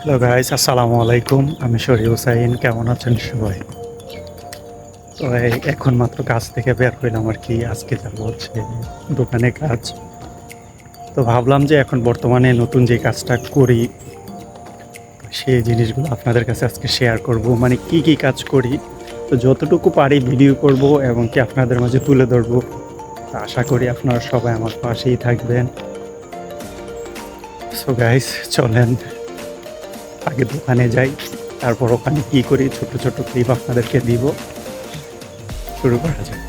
Hello guys আসসালামু আলাইকুম আমি শরী হুসাইন কেমন আছেন সবাই? তো এখন মাত্র কাজ থেকে বের হইলাম আর কি। আজকে যাব হচ্ছে দোকানে কাজ। তো ভাবলাম যে এখন বর্তমানে নতুন যে কাজটা করি, সেই জিনিসগুলো আপনাদের কাছে আজকে শেয়ার করব। মানে কি কি কাজ করি, তো যতটুকু পারি ভিডিও করব এবং কি আপনাদের মাঝে তুলে ধরবো। আশা করি আপনারা সবাই আমার পাশেই থাকবেন। সো গাইস চলেন। আগে দোকানে যাই, তারপর ওখানে কি করি, ছোট ছোট ক্লিপ আপনাদেরকে দিব। শুরু করা যাক।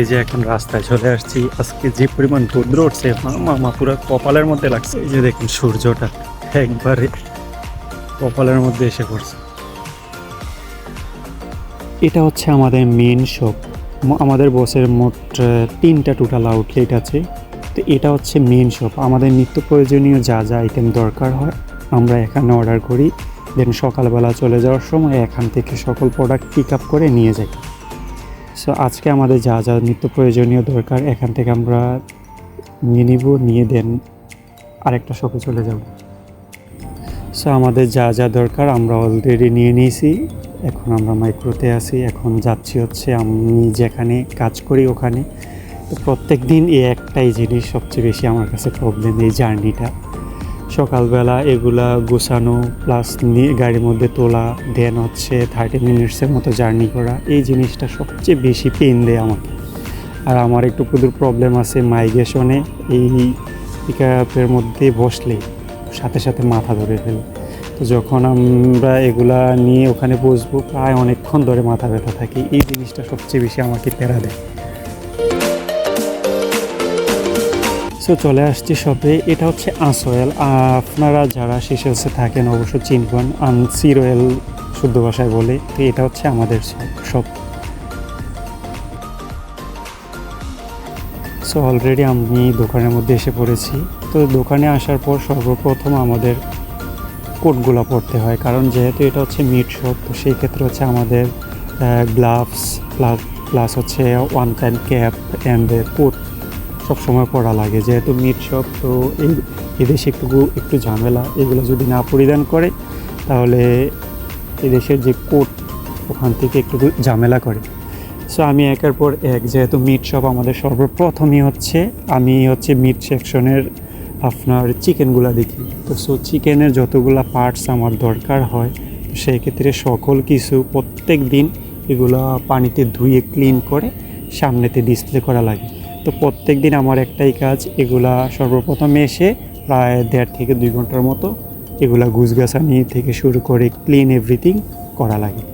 এই যে এখন রাস্তায় চলে আসছি, আজকে যে পরিমাণ রৌদ্র উঠছে, মামা পুরো কপালের মধ্যে লাগছে। এই যে দেখুন সূর্যটা, একবারে কপালের মধ্যে এসে পড়ছে। এটা হচ্ছে আমাদের মেন শপ আমাদের বসের মোট তিনটা টোটাল আউটলেট আছে। তো এটা হচ্ছে মেন শপ আমাদের নিত্য প্রয়োজনীয় যা যা আইটেম দরকার হয়, আমরা এখানে অর্ডার করি। দেন সকালবেলা চলে যাওয়ার সময় এখান থেকে সকল প্রোডাক্ট পিক আপ করে নিয়ে যাই। সো আজকে আমাদের যা যা নিত্য প্রয়োজনীয় দরকার, এখান থেকে আমরা নিয়ে নিব, নিয়ে দেন আরেকটা শপে চলে যাব। সো আমাদের যা যা দরকার আমরা অলরেডি নিয়ে নিয়েছি। এখন আমরা মাইক্রোতে আছি। এখন যাচ্ছি হচ্ছে আমি যেখানে কাজ করি ওখানে। প্রত্যেক দিন এই একটাই জিনিস সবচেয়ে বেশি আমার কাছে প্রবলেম এই জার্নিটা সকালবেলা এগুলা গোছানো প্লাস নিয়ে গাড়ির মধ্যে তোলা দেন হচ্ছে থার্টি মিনিটসের মতো জার্নি করা, এই জিনিসটা সবচেয়ে বেশি পেন দেয় আমাকে। আর আমার একটু কুদুর প্রবলেম আছে মাইগ্রেশনে এই পিক আপের মধ্যে বসলে, সাথে সাথে মাথা ধরে ফেলে। তো যখন আমরা এগুলা নিয়ে ওখানে বসবো, প্রায় অনেকক্ষণ ধরে মাথা ব্যথা থাকে, এই জিনিসটা সবচেয়ে বেশি আমাকে প্যারা দেয়। সো চলে আসছি শপে। এটা হচ্ছে আঁস অয়েল আপনারা যারা শিশেলসে থাকেন, অবশ্য চিনবেন আনসির অয়েল শুদ্ধ ভাষায় বলে, তো এটা হচ্ছে আমাদের শপ। সো অলরেডি আমি দোকানের মধ্যে এসে পড়েছি। তো দোকানে আসার পর সর্বপ্রথম আমাদের কোটগুলো পরতে হয়, কারণ যেহেতু এটা হচ্ছে মিট শপ তো সেই ক্ষেত্রে হচ্ছে আমাদের গ্লাভস প্লাস প্লাস হচ্ছে one time cap and coat সবসময় পরা লাগে, যেহেতু মিট শপ তো এই, এদেশে একটু একটু ঝামেলা। এগুলো যদি না পরিধান করে, তাহলে এদেশের যে কোট ওখান থেকে একটু ঝামেলা করে। সো আমি একের পর এক, যেহেতু মিট শপ আমাদের সর্বপ্রথমই হচ্ছে, আমি হচ্ছে মিট সেকশনের আপনার চিকেনগুলো দেখি। তো সো চিকেনের যতগুলো পার্টস আমার দরকার হয়, তো সেই ক্ষেত্রে সকল কিছু প্রত্যেক দিন এগুলো পানিতে ধুয়ে ক্লিন করে সামনেতে ডিসপ্লে করা লাগে। তো প্রত্যেক দিন আমার একটাই কাজ, এগুলা সর্বপ্রথম এসে প্রায় দেড় থেকে দুই ঘণ্টার মতো এগুলা গুছগাছানি থেকে শুরু করে ক্লিন এভরিথিং করা লাগে।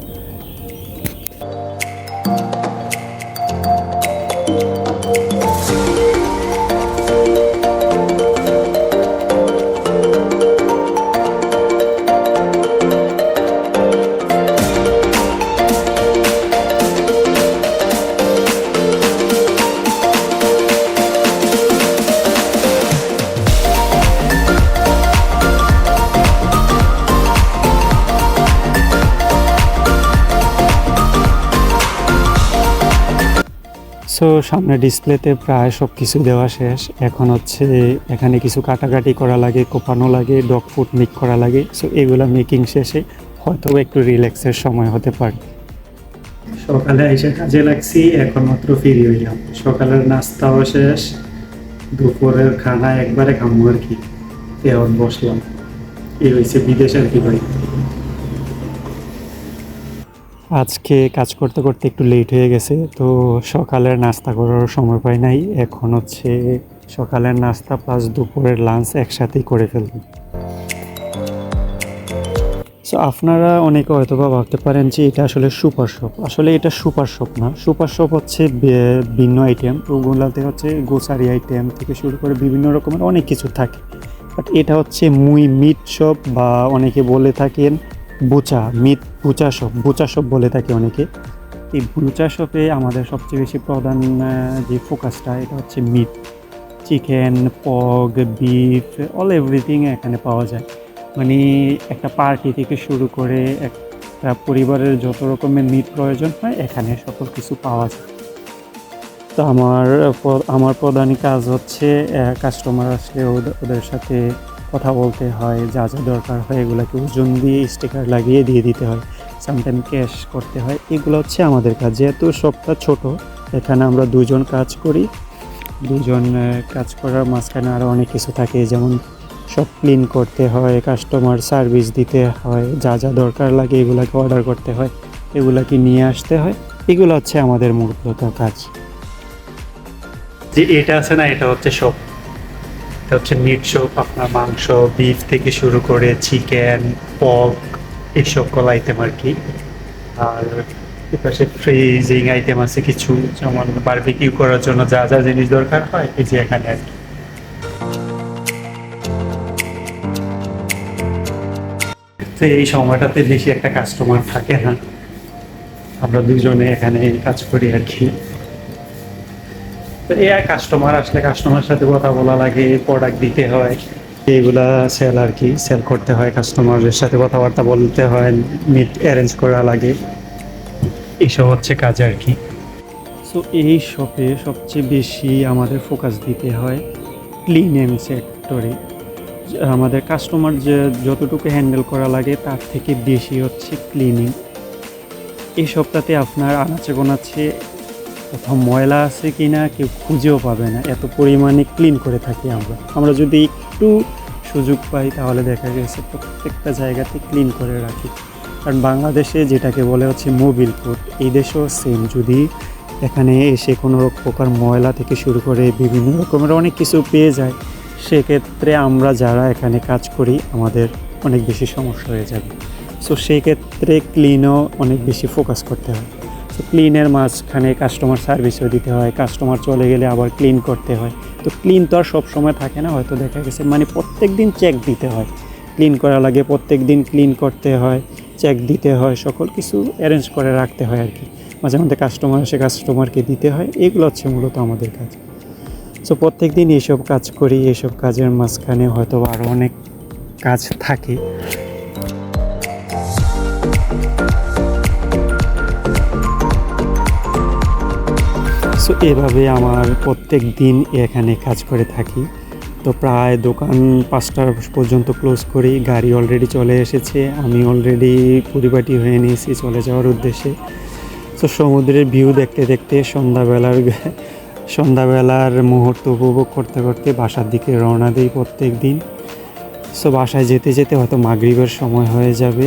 সো সামনে ডিসপ্লেতে প্রায় সব কিছু দেওয়া শেষ। এখন হচ্ছে এখানে কিছু কাটাকাটি করা লাগে, কোপানো লাগে, ডগ ফুড মিক করা লাগে। সো এগুলো মেকিং শেষে হয়তো একটু রিল্যাক্সের সময় হতে পারে। সকালে এসে কাজে লাগছি, এখন মাত্র ফিরি হইলাম। সকালের নাস্তাও শেষ, দুপুরের খানা একবারে খামো আর কি। এখন বসলাম। এই হয়েছে বিদেশ আর কি ভাই আজকে কাজ করতে করতে একটু লেট হয়ে গেছে, তো সকালের নাস্তা করার সময় পাই নাই। এখন হচ্ছে সকালের নাস্তা প্লাস দুপুরের লাঞ্চ একসাথেই করে ফেলব। সো আপনারা অনেকে হয়তো বা ভাবতে পারেন যে এটা আসলে সুপার শপ আসলে এটা সুপার শপ না। সুপার শপ হচ্ছে ভিন্ন আইটেম ওগুলাতে হচ্ছে গোসারি আইটেম থেকে শুরু করে বিভিন্ন রকমের অনেক কিছু থাকে। বাট এটা হচ্ছে মুই মিট শপ বা অনেকে বলে থাকেন butcher meat butcher shop butcher shop বলে থাকে অনেকে। এই বুচা শপে আমাদের সবচেয়ে বেশি প্রধান যে ফোকাসটা এটা হচ্ছে meat chicken, pork beef all everything এখানে পাওয়া যায়। মানে একটা পার্টি থেকে শুরু করে একটা পরিবারের যত রকমের মিট প্রয়োজন হয়, এখানে সকল কিছু পাওয়া যায়। তো আমার আমার প্রধান কাজ হচ্ছে কাস্টমার আসলে ওদের সাথে কথা বলতে হয়, যা যা দরকার হয় এগুলোকে ওজন দিয়ে স্টিকার লাগিয়ে দিয়ে দিতে হয় সামটাইম ক্যাশ করতে হয়। এগুলো হচ্ছে আমাদের কাজ। যেহেতু সবটা ছোট, এখানে আমরা দুজন কাজ করি। দুজন কাজ করার মাঝখানে আরও অনেক কিছু থাকে, যেমন সব ক্লিন করতে হয় কাস্টমার সার্ভিস দিতে হয়, যা যা দরকার লাগে এগুলাকে অর্ডার করতে হয়, এগুলাকে নিয়ে আসতে হয়। এগুলো হচ্ছে আমাদের মূলত কাজ। যে এটা আছে না, এটা হচ্ছে সব এটা হচ্ছে মিট শপ আপনার মাংস বিফ থেকে শুরু করে চিকেন পক এইসব সকল আইটেম আর কি। আর এপাশে ফ্রিজিং আইটেম আছে কিছু, যেমন বারবিকিউ করার জন্য যা যা জিনিস দরকার হয়, এই যে এখানে আর কি। তো এই সময়টাতে বেশি একটা কাস্টমার থাকে না। আমরা দুজনে এখানে কাজ করি আর কি। তো এই কাস্টমার আসলে কাস্টমার সাথে কথা বলা লাগে প্রোডাক্ট দিতে হয়। এইগুলা সেল আর কি সেল করতে হয় কাস্টমারের সাথে কথাবার্তা বলতে হয় মিট অ্যারেঞ্জ করা লাগে। এইসব হচ্ছে কাজ আর কি। সো এই শপে সবচেয়ে বেশি আমাদের ফোকাস দিতে হয় ক্লিন এম সেক্টরে আমাদের কাস্টমার যে যতটুকু হ্যান্ডেল করা লাগে তার থেকে বেশি হচ্ছে ক্লিনিং এই সপ্তাহে আপনার আনাচে গোনাচে কোথাও ময়লা আছে কি না কেউ খুঁজেও পাবে না। এত পরিমাণে ক্লিন করে থাকি আমরা। আমরা যদি একটু সুযোগ পাই তাহলে দেখা গেছে প্রত্যেকটা জায়গাতে ক্লিন করে রাখি। কারণ বাংলাদেশে যেটাকে বলে হচ্ছে মোবিল কোড এই দেশেও সেম যদি এখানে এসে কোনো প্রকার ময়লা থেকে শুরু করে বিভিন্ন রকমের অনেক কিছু পেয়ে যায়, সেক্ষেত্রে আমরা যারা এখানে কাজ করি, আমাদের অনেক বেশি সমস্যা হয়ে যাবে। সো সেই ক্ষেত্রে ক্লিনও অনেক বেশি ফোকাস করতে হয়। ক্লিনের মাঝখানে কাস্টমার সার্ভিসও দিতে হয় কাস্টমার চলে গেলে আবার ক্লিন করতে হয়। তো ক্লিন তো আর সব সময় থাকে না, হয়তো দেখা গেছে মানে প্রত্যেক দিন চেক দিতে হয়। ক্লিন করা লাগে প্রত্যেক দিন ক্লিন করতে হয় চেক দিতে হয়, সকল কিছু অ্যারেঞ্জ করে রাখতে হয় আর কি। মাঝে মধ্যে কাস্টমার এসে কাস্টমারকে দিতে হয়, এগুলো হচ্ছে মূলত আমাদের কাজ। সো প্রত্যেক দিন এইসব কাজ করি এইসব কাজের মাঝখানে হয়তো আরও অনেক কাজ থাকে। সো এভাবে আমার প্রত্যেক দিন এখানে কাজ করে থাকি। তো প্রায় দোকান পাঁচটা পর্যন্ত ক্লোজ করি, গাড়ি অলরেডি চলে এসেছে, আমি অলরেডি পরিপাটি হয়ে নিয়েছি চলে যাওয়ার উদ্দেশ্যে। তো সমুদ্রের ভিউ দেখতে দেখতে সন্ধ্যাবেলার সন্ধ্যাবেলার মুহূর্ত উপভোগ করতে করতে বাসার দিকে রওনা দিই প্রত্যেক দিন। সো বাসায় যেতে যেতে হয়তো মাগরিবের সময় হয়ে যাবে।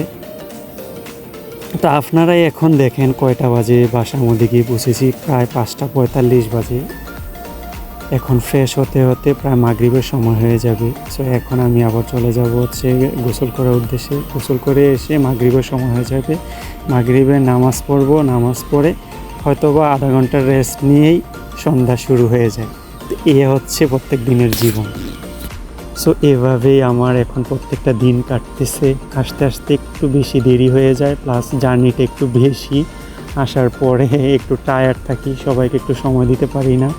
তো আপনারাই এখন দেখেন কয়টা বাজে, বাসার মধ্যে গিয়ে বসেছি, প্রায় পাঁচটা পঁয়তাল্লিশ বাজে। এখন ফ্রেশ হতে হতে প্রায় মাগরিবের সময় হয়ে যাবে। সো এখন আমি আবার চলে যাব হচ্ছে গোসল করার উদ্দেশ্যে। গোসল করে এসে মাগরিবের সময় হয়ে যাবে। মাগরিবে নামাজ পড়ব, নামাজ পড়ে হয়তো বা আধা ঘণ্টার রেস্ট নিয়েই সন্ধ্যা শুরু হয়ে যায়। তো এ হচ্ছে প্রত্যেক দিনের জীবন। সো এভাবেই আমার এখন প্রত্যেকটা দিন কাটতেছে। আসতে আসতে একটু বেশি দেরি হয়ে যায় প্লাস জার্নিটা একটু বেশি। আসার পরে একটু টায়ার্ড থাকি, সবাইকে একটু সময় দিতে পারি না।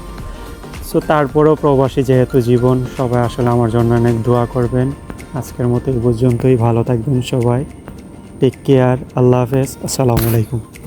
সো তারপরেও প্রবাসী যেহেতু জীবন, সবাই আসলে আমার জন্য অনেক দোয়া করবেন। আজকের মতো এই পর্যন্তই। ভালো থাকবেন সবাই। টেক কেয়ার আল্লাহ হাফেজ। আসসালামু আলাইকুম।